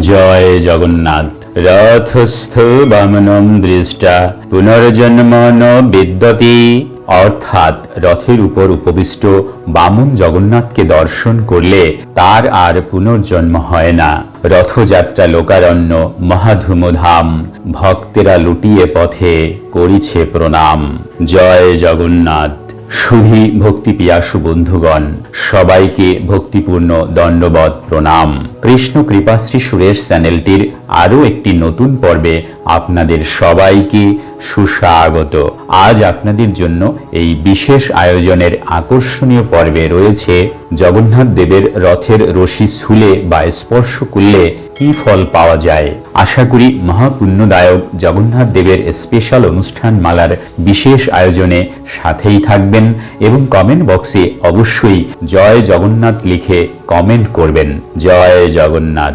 জয় জগন্নাথ। রথস্থ বামনম দৃষ্টা, পুনর্জন্ম ন বিদ্যতি। অর্থাৎ রথের উপর উপবিষ্ট বামন জগন্নাথকে দর্শন করলে তার আর পুনর্জন্ম হয় না। রথযাত্রা লোকারণ্য মহাধুমধাম, ভক্তেরা লুটিয়ে পথে করিছে প্রণাম। জয় জগন্নাথ। সুধী ভক্তি পিয়াসু বন্ধুগণ, সবাইকে ভক্তিপূর্ণ দণ্ডবধ প্রণাম। কৃষ্ণ কৃপাশ্রী সুরেশ চ্যানেলটির আরও একটি নতুন পর্বে আপনাদের সবাইকে সুস্বাগত। আজ আপনাদের জন্য এই বিশেষ আয়োজনের আকর্ষণীয় পর্বে রয়েছে জগন্নাথ দেবের রথের রশি ছুলে বা স্পর্শ করলে কি ফল পাওয়া যায়? আশা করি মহাপুণ্যদায়ক জগন্নাথ দেবের স্পেশাল অনুষ্ঠান মালার বিশেষ আয়োজনে সাথেই থাকবেন এবং কমেন্ট বক্সে অবশ্যই জয় জগন্নাথ লিখে কমেন্ট করবেন। জয় জগন্নাথ।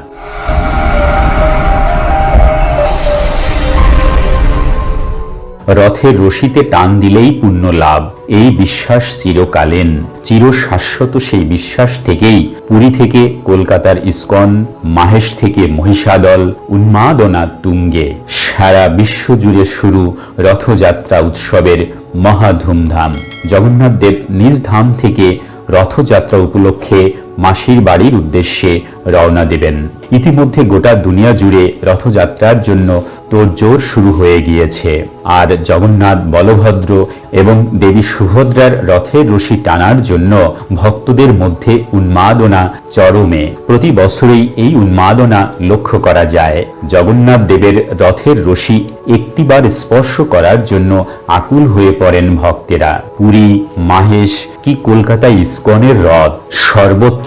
রথের রশিতে টান দিলেই পুণ্য লাভ। এই বিশ্বাস চিরকালীন। চির শাশ্বত সেই বিশ্বাস থেকেই পুরী থেকে কলকাতার ইস্কন, মাহেশ থেকে মহিষাদল উন্মাদনা তুঙ্গে। সারা বিশ্ব জুড়ে শুরু রথযাত্রা উৎসবের মহা ধুমধাম। জগন্নাথ দেব নিজ ধাম থেকে রথযাত্রা উপলক্ষে মাসির বাড়ির উদ্দেশ্যে রওনা দেবেন। ইতিমধ্যে গোটা দুনিয়া জুড়ে রথযাত্রার জন্য তোড়জোড় শুরু হয়ে গিয়েছে। আর জগন্নাথ, বলভদ্র এবং দেবী সুভদ্রার রথের রশি টানার জন্য ভক্তদের মধ্যে উন্মাদনা চরমে। প্রতি বছরেই এই উন্মাদনা লক্ষ্য করা যায়। জগন্নাথ দেবের রথের রশি একটিবার স্পর্শ করার জন্য আকুল হয়ে পড়েন ভক্তেরা। পুরী, মাহেশ কি কলকাতা ইস্কনের রথ?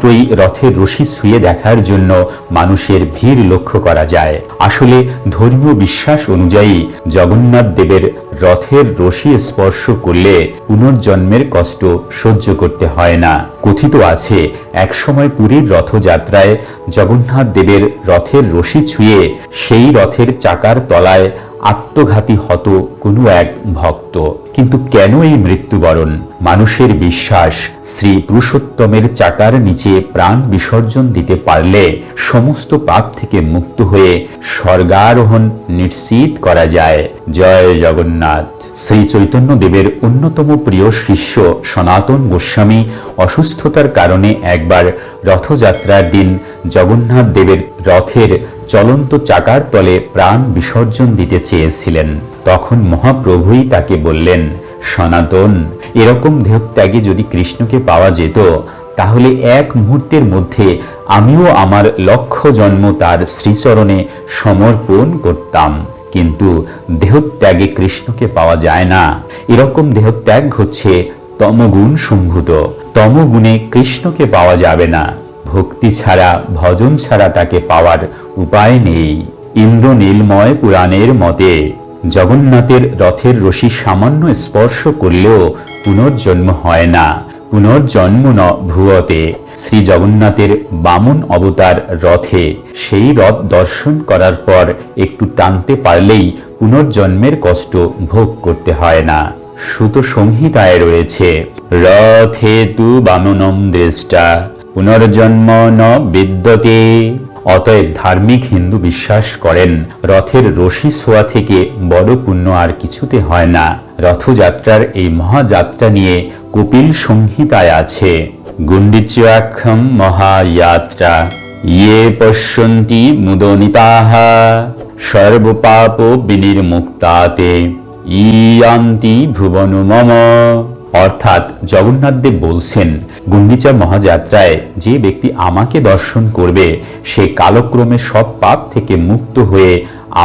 সর্বত্রই রথের রশি ছুঁয়ে দেখার জন্য মানুষের ভিড় লক্ষ্য করা যায়। আসলে ধর্মীয় বিশ্বাস অনুযায়ী জগন্নাথ দেবের রথের রশি স্পর্শ করলে পুনর্জন্মের কষ্ট সহ্য করতে হয় না। কথিত আছে, একসময় পুরীর রথযাত্রায় জগন্নাথ দেবের রথের রশি ছুঁয়ে সেই রথের চাকার তলায় আত্মঘাতী হত কোনো এক ভক্ত। কিন্তু কেন এই মৃত্যুবরণ? মানুষের বিশ্বাস শ্রী পুরুষোত্তমের চাকার নিচে প্রাণ বিসর্জন দিতে পারলে সমস্ত পাপ থেকে মুক্ত হয়ে স্বর্গারোহণ নিশ্চিত করা যায়। জয় জগন্নাথ। শ্রী চৈতন্য দেবের অন্যতম প্রিয় শিষ্য সনাতন গোস্বামী অসুস্থতার কারণে একবার রথযাত্রার দিন জগন্নাথ দেবের রথের চলন্ত চাকার তলে প্রাণ বিসর্জন দিতে চেয়েছিলেন। তখন মহাপ্রভুই তাকে বললেন সনাতন, এরকম দেহত্যাগে যদি কৃষ্ণকে পাওয়া যেত, তাহলে এক মুহূর্তের মধ্যে আমিও আমার লক্ষ্য জন্ম তার শ্রীচরণে সমর্পণ করতাম। কিন্তু দেহত্যাগে কৃষ্ণকে পাওয়া যায় না। এরকম দেহত্যাগ হচ্ছে তমগুণ সম্ভূত তমগুণে কৃষ্ণকে পাওয়া যাবে না। ভক্তি ছাড়া, ভজন ছাড়া তাকে পাওয়ার উপায় নেই। ইন্দ্র নীলময় পুরাণের মতে জগন্নাথের রথের রশি সামান্য স্পর্শ করলেও পুনর্জন্ম হয় না। পুনর্জন্ম ন ভুয়তে শ্রী জগন্নাথের বামন অবতার রথে সেই রথ দর্শন করার পর একটু টানতে পারলেই পুনর্জন্মের কষ্ট ভোগ করতে হয় না। সুত সংহিতায় রয়েছে, রথে তু বামনম দৃষ্টা, পুনর্জন্ম ন বিদ্যতে। অতএব ধার্মিক হিন্দু বিশ্বাস করেন, রথের রশি ছোঁয়া থেকে বড় পুণ্য আর কিছুতে হয় না। রথযাত্রার এই মহাযাত্রা নিয়ে কপিল সংহিতায় আছে। গুণ্ডিচাক্ষম মহাযাত্রা। ইয়ে পশ্যন্তি মুদনিতাহা। সর্বপাপ বিনির্মুক্তাতে। ইয়ান্তি ভুবন মম। অর্থাৎ জগন্নাথদেব বলছেন গুন্ডিচা মহাযাত্রায় যে ব্যক্তি আমাকে দর্শন করবে, সে কালক্রমে সব পাপ থেকে মুক্ত হয়ে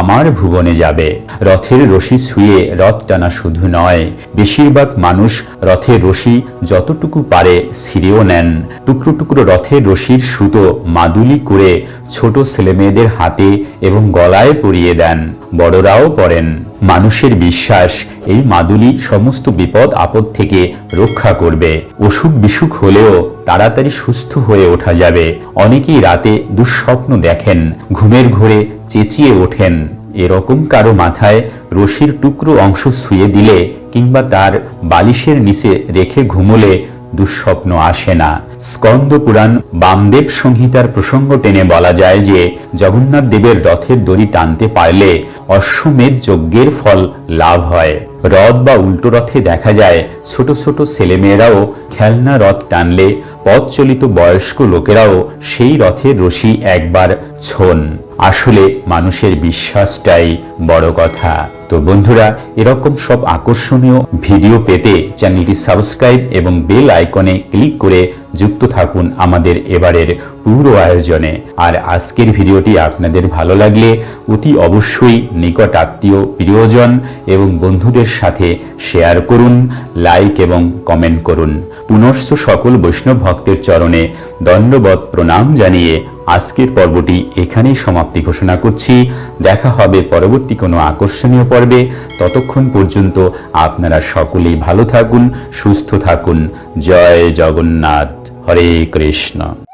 আমার ভুবনে যাবে। রথের রশি ছুঁয়ে রথ টানা শুধু নয়, বেশিরভাগ মানুষ রথের রশি যতটুকু পারে ছিঁড়েও নেন। টুকরো টুকরো রথের রশির সুতো মাদুলি করে ছোট ছেলেমেয়েদের হাতে এবং গলায় পরিয়ে দেন। বড়রাও করেন। মানুষের বিশ্বাস এই মাদুলি সমস্ত বিপদ আপদ থেকে রক্ষা করবে। অসুখ বিসুখ হলেও তাড়াতাড়ি সুস্থ হয়ে ওঠা যাবে। অনেকেই রাতে দুঃস্বপ্ন দেখেন, ঘুমের ঘোরে চেঁচিয়ে ওঠেন। এরকম কারও মাথায় রশির টুকরো অংশ ছুঁয়ে দিলে কিংবা তার বালিশের নিচে রেখে ঘুমোলে দুঃস্বপ্ন আসে না। স্কন্দ পুরাণ বামদেব সংহিতার প্রসঙ্গ টেনে বলা যায় যে, জগন্নাথ দেবের রথের দড়ি টানতে পারলে অশ্বমেধ যজ্ঞের ফল লাভ হয়। রথ বা উল্টো রথে দেখা যায়, ছোট ছোট ছেলেমেয়েরাও খেলনা রথ টানলে পথ চলিত বয়স্ক লোকেরাও সেই রথের রশি একবার ছোন। আসলে মানুষের বিশ্বাসটাই বড় কথা। তো বন্ধুরা, এরকম সব আকর্ষণীয় ভিডিও পেতে চ্যানেলটি সাবস্ক্রাইব এবং বেল আইকনে ক্লিক করে যুক্ত থাকুন আমাদের এবারের পুরো আয়োজনে। আর আজকের ভিডিওটি আপনাদের ভালো লাগলে অতি অবশ্যই নিকট আত্মীয়, প্রিয়জন এবং বন্ধুদের সাথে শেয়ার করুন, লাইক এবং কমেন্ট করুন। পুনশ্চ সকল বৈষ্ণব ভক্তের চরণে দণ্ডবত প্রণাম জানিয়ে আজকের পর্বটি এখানেই সমাপ্তি ঘোষণা করছি। দেখা হবে পরবর্তী কোনো আকর্ষণীয় পর্বে। ততক্ষণ পর্যন্ত আপনারা সকলেই ভালো থাকুন, সুস্থ থাকুন। জয় জগন্নাথ। হরে কৃষ্ণ।